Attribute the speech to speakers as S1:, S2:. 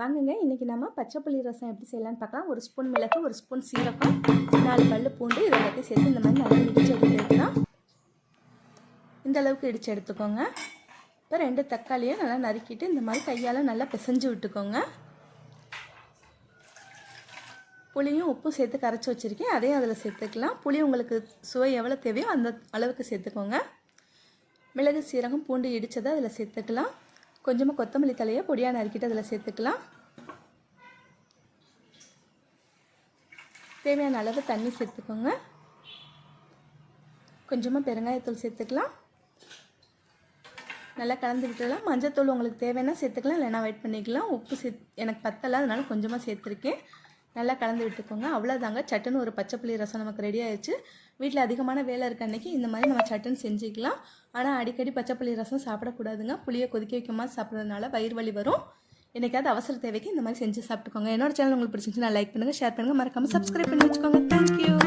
S1: வாங்குங்க. இன்றைக்கி நம்ம பச்சை புளி ரசம் எப்படி செய்யலான்னு பார்க்கலாம். ஒரு ஸ்பூன் மிளகு ஒரு ஸ்பூன் சீரகம் நாலு பல் பூண்டு இதை எல்லாத்தையும் சேர்த்து இந்த மாதிரி நல்லா இடித்து எடுத்துக்கலாம். இந்த அளவுக்கு இடித்து எடுத்துக்கோங்க. இப்போ ரெண்டு தக்காளியை நல்லா நறுக்கிட்டு இந்த மாதிரி கையால் நல்லா பிசைஞ்சு விட்டுக்கோங்க. புளியும் உப்பும் சேர்த்து கரைச்சி வச்சுருக்கேன். அதையும் அதில் சேர்த்துக்கலாம். புளி உங்களுக்கு சுவை எவ்வளோ தேவையோ அந்த அளவுக்கு சேர்த்துக்கோங்க. மிளகு சீரகம் பூண்டு இடித்ததை அதில் சேர்த்துக்கலாம். கொஞ்சமாக கொத்தமல்லி தலையை பொடியாக நறுக்கிட்டு அதில் சேர்த்துக்கலாம். தேவையான அளவு தண்ணி சேர்த்துக்கோங்க. கொஞ்சமாக பெருங்காயத்தூள் சேர்த்துக்கலாம். நல்லா கலந்து விட்டுடலாம். மஞ்சத்தூள் உங்களுக்கு தேவைன்னா சேர்த்துக்கலாம் இல்லைனா வெயிட் பண்ணிக்கலாம். உப்பு சேத் எனக்கு பத்தலை அதனால கொஞ்சமாக சேர்த்துருக்கேன். நல்லா கலந்து விட்டுக்கோங்க. அவ்வளோதாங்க சட்டுன்னு ஒரு பச்சை புளி ரசம் நமக்கு ரெடி ஆயிடுச்சு. வீட்டில் அதிகமான வேலை இருக்க அன்னைக்கு இந்த மாதிரி நம்ம சட்டுன்னு செஞ்சுக்கலாம். ஆனால் அடிக்கடி பச்சை புளி ரசம் சாப்பிடக்கூடாதுங்க. புளியை கொதிக்க வைக்கமா சாப்பிட்றதுனால வயிறு வலி வரும். என்னைக்காவது அவசர தேவைக்கு இந்த மாதிரி செஞ்சு சாப்பிட்டுக்கோங்க. என்னோட சேனல் உங்களுக்கு பிடிச்சிருந்துச்சுன்னா லைக் பண்ணுங்கள் ஷேர் பண்ணுங்கள் மறக்காமல் சப்ஸ்கிரைப் பண்ணி வச்சுக்கோங்க.